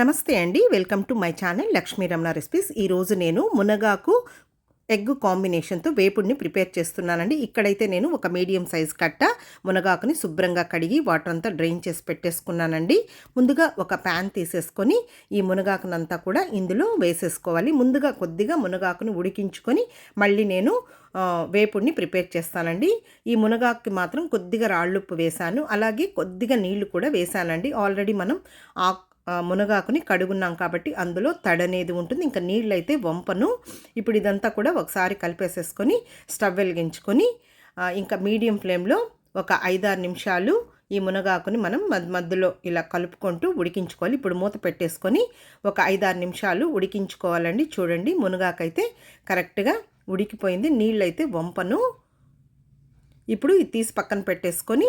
నమస్తే అండి. Welcome to my channel Lakshmi Ramana recipes. ఈరోజు నేను మునగాకు ఎగ్ కాంబినేషన్తో వేపుడిని ప్రిపేర్ చేస్తున్నానండి. ఇక్కడైతే నేను ఒక మీడియం సైజ్ కట్ట మునగాకుని శుభ్రంగా కడిగి వాటర్ అంతా డ్రైన్ చేసి పెట్టేసుకున్నానండి. ముందుగా ఒక ప్యాన్ తీసేసుకొని ఈ మునగాకునంతా కూడా ఇందులో వేసేసుకోవాలి. ముందుగా కొద్దిగా మునగాకుని ఉడికించుకొని మళ్ళీ నేను వేపుడిని ప్రిపేర్ చేస్తానండి. ఈ మునగాకుకి మాత్రం కొద్దిగా రాళ్ళుప్పు వేశాను. అలాగే కొద్దిగా నీళ్ళు కూడా వేశానండి. ఆల్రెడీ మనం ఆకు మునగాకుని కడుగున్నాం కాబట్టి అందులో తడనేది ఉంటుంది. ఇంకా నీళ్ళు అయితే వంపను. ఇప్పుడు ఇదంతా కూడా ఒకసారి కలిపేసేసుకొని స్టవ్ వెలిగించుకొని ఇంకా మీడియం ఫ్లేమ్లో ఒక ఐదారు నిమిషాలు ఈ మునగాకుని మనం మధ్య మధ్యలో ఇలా కలుపుకుంటూ ఉడికించుకోవాలి. ఇప్పుడు మూత పెట్టేసుకొని ఒక ఐదారు నిమిషాలు ఉడికించుకోవాలండి. చూడండి మునగాకైతే కరెక్ట్గా ఉడికిపోయింది. నీళ్ళైతే వంపను. ఇప్పుడు ఇది తీసి పక్కన పెట్టేసుకొని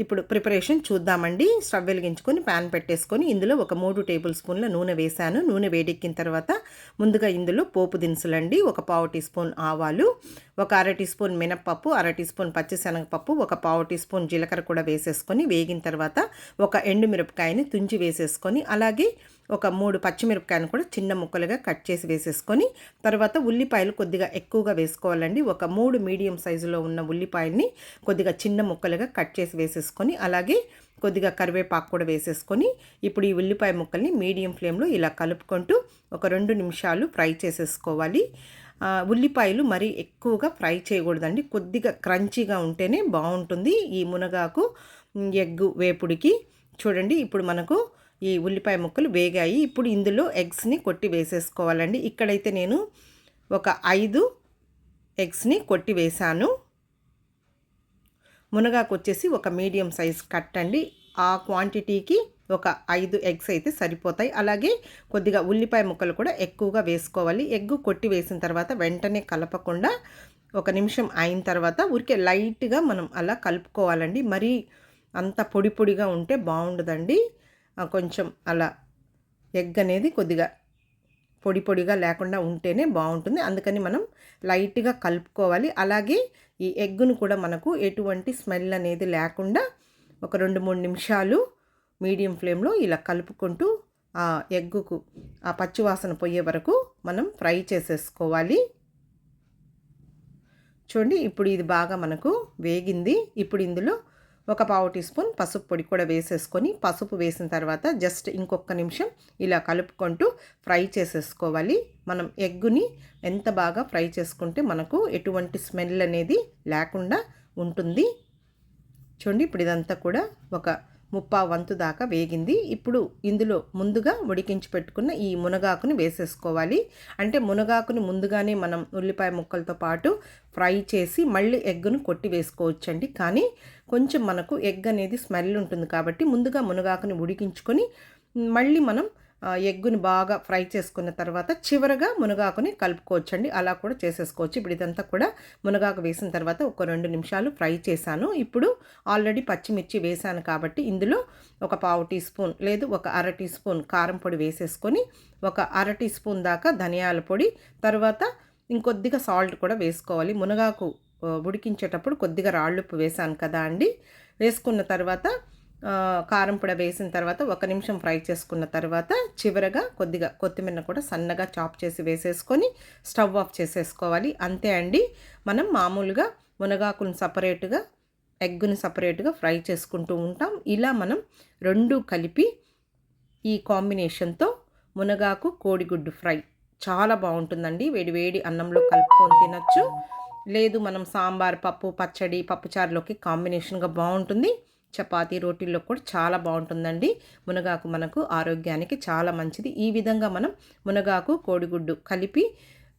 ఇప్పుడు ప్రిపరేషన్ చూద్దామండి. స్టవ్ వెలిగించుకొని ప్యాన్ పెట్టేసుకొని ఇందులో ఒక మూడు టేబుల్ స్పూన్ల నూనె వేశాను. నూనె వేడెక్కిన తర్వాత ముందుగా ఇందులో పోపు దినుసులండి ఒక పావు టీ స్పూన్ ఆవాలు ఒక అర టీ స్పూన్ మినప్పప్పు అర టీ స్పూన్ పచ్చిశనగపప్పు ఒక పావు టీ స్పూన్ జీలకర్ర కూడా వేసేసుకొని వేగిన తర్వాత ఒక ఎండుమిరపకాయని తుంచి వేసేసుకొని అలాగే ఒక మూడు పచ్చిమిరపకాయను కూడా చిన్న ముక్కలుగా కట్ చేసి వేసేసుకొని తర్వాత ఉల్లిపాయలు కొద్దిగా ఎక్కువగా వేసుకోవాలండి. ఒక మూడు మీడియం సైజులో ఉన్న ఉల్లిపాయల్ని కొద్దిగా చిన్న ముక్కలుగా కట్ చేసి వేసేసుకొని అలాగే కొద్దిగా కరివేపాకు కూడా వేసేసుకొని ఇప్పుడు ఈ ఉల్లిపాయ ముక్కల్ని మీడియం ఫ్లేమ్లో ఇలా కలుపుకుంటూ ఒక రెండు నిమిషాలు ఫ్రై చేసేసుకోవాలి. ఉల్లిపాయలు మరీ ఎక్కువగా ఫ్రై చేయకూడదండి. కొద్దిగా క్రంచీగా ఉంటేనే బాగుంటుంది. ఈ మునగాకు ఎగ్ వేపుడికి. చూడండి ఇప్పుడు మనకు ఈ ఉల్లిపాయ ముక్కలు వేగాయి. ఇప్పుడు ఇందులో ఎగ్స్ని కొట్టి వేసేసుకోవాలండి. ఇక్కడైతే నేను ఒక ఐదు ఎగ్స్ని కొట్టి వేశాను. మునగాకు వచ్చేసి ఒక మీడియం సైజ్ కట్ అండి ఆ క్వాంటిటీకి ఒక ఐదు ఎగ్స్ అయితే సరిపోతాయి. అలాగే కొద్దిగా ఉల్లిపాయ ముక్కలు కూడా ఎక్కువగా వేసుకోవాలి. ఎగ్గు కొట్టి వేసిన తర్వాత వెంటనే కలపకుండా ఒక నిమిషం అయిన తర్వాత ఊరికే లైట్గా మనం అలా కలుపుకోవాలండి. మరీ అంత పొడి పొడిగా ఉంటే బాగుండదండి. కొంచెం అలా ఎగ్ అనేది కొద్దిగా పొడి పొడిగా లేకుండా ఉంటేనే బాగుంటుంది. అందుకని మనం లైట్గా కలుపుకోవాలి. అలాగే ఈ ఎగ్గును కూడా మనకు ఎటువంటి స్మెల్ అనేది లేకుండా ఒక రెండు మూడు నిమిషాలు మీడియం ఫ్లేమ్లో ఇలా కలుపుకుంటూ ఆ ఎగ్గుకు ఆ పచ్చివాసన పోయే వరకు మనం ఫ్రై చేసేసుకోవాలి. చూడండి ఇప్పుడు ఇది బాగా మనకు వేగింది. ఇప్పుడు ఇందులో ఒక పావు టీ స్పూన్ పసుపు పొడి కూడా వేసేసుకొని పసుపు వేసిన తర్వాత జస్ట్ ఇంకొక నిమిషం ఇలా కలుపుకుంటూ ఫ్రై చేసేసుకోవాలి. మనం ఎగ్గుని ఎంత బాగా ఫ్రై చేసుకుంటే మనకు ఎటువంటి స్మెల్ అనేది లేకుండా ఉంటుంది. చూడండి ఇప్పుడు ఇదంతా కూడా ఒక ముప్పా వంతు దాకా వేగింది. ఇప్పుడు ఇందులో ముందుగా ఉడికించి పెట్టుకున్న ఈ మునగాకుని వేసేసుకోవాలి. అంటే మునగాకుని ముందుగానే మనం ఉల్లిపాయ ముక్కలతో పాటు ఫ్రై చేసి మళ్ళీ ఎగ్గును కొట్టి వేసుకోవచ్చండి. కానీ కొంచెం మనకు ఎగ్ అనేది స్మెల్ ఉంటుంది కాబట్టి ముందుగా మునగాకుని ఉడికించుకొని మళ్ళీ మనం ఎగ్గుని బాగా ఫ్రై చేసుకున్న తర్వాత చివరగా మునగాకుని కలుపుకోవచ్చండి. అలా కూడా చేసేసుకోవచ్చు. ఇప్పుడు ఇదంతా కూడా మునగాకు వేసిన తర్వాత ఒక రెండు నిమిషాలు ఫ్రై చేశాను. ఇప్పుడు ఆల్రెడీ పచ్చిమిర్చి వేశాను కాబట్టి ఇందులో ఒక పావు టీ స్పూన్ లేదు ఒక అర టీ స్పూన్ కారం పొడి వేసేసుకొని ఒక అర టీ స్పూన్ దాకా ధనియాల పొడి తర్వాత ఇంకొద్దిగా సాల్ట్ కూడా వేసుకోవాలి. మునగాకు ఉడికించేటప్పుడు కొద్దిగా రాళ్ళుప్పు వేశాను కదా అండి. వేసుకున్న తర్వాత కారం పొడి వేసిన తర్వాత ఒక నిమిషం ఫ్రై చేసుకున్న తర్వాత చివరగా కొద్దిగా కొత్తిమీర కూడా సన్నగా చాప్ చేసి వేసేసుకొని స్టవ్ ఆఫ్ చేసేసుకోవాలి. అంతే అండి. మనం మామూలుగా మునగాకులను సపరేట్గా ఎగ్గుని సపరేట్గా ఫ్రై చేసుకుంటూ ఉంటాం. ఇలా మనం రెండు కలిపి ఈ కాంబినేషన్తో మునగాకు కోడిగుడ్డు ఫ్రై చాలా బాగుంటుందండి. వేడి వేడి అన్నంలో కలుపుకొని తినచ్చు. లేదు మనం సాంబార్ పప్పు పచ్చడి పప్పుచారులోకి కాంబినేషన్గా బాగుంటుంది. చపాతీ రోటీల్లో కూడా చాలా బాగుంటుందండి. మునగాకు మనకు ఆరోగ్యానికి చాలా మంచిది. ఈ విధంగా మనం మునగాకు కోడిగుడ్డు కలిపి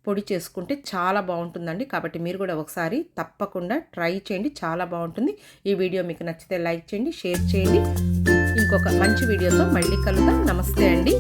పొడి చేసుకుంటే చాలా బాగుంటుందండి. కాబట్టి మీరు కూడా ఒకసారి తప్పకుండా ట్రై చేయండి. చాలా బాగుంటుంది. ఈ వీడియో మీకు నచ్చితే లైక్ చేయండి షేర్ చేయండి. ఇంకొక మంచి వీడియోతో మళ్ళీ కలుద్దాం. నమస్తే అండి.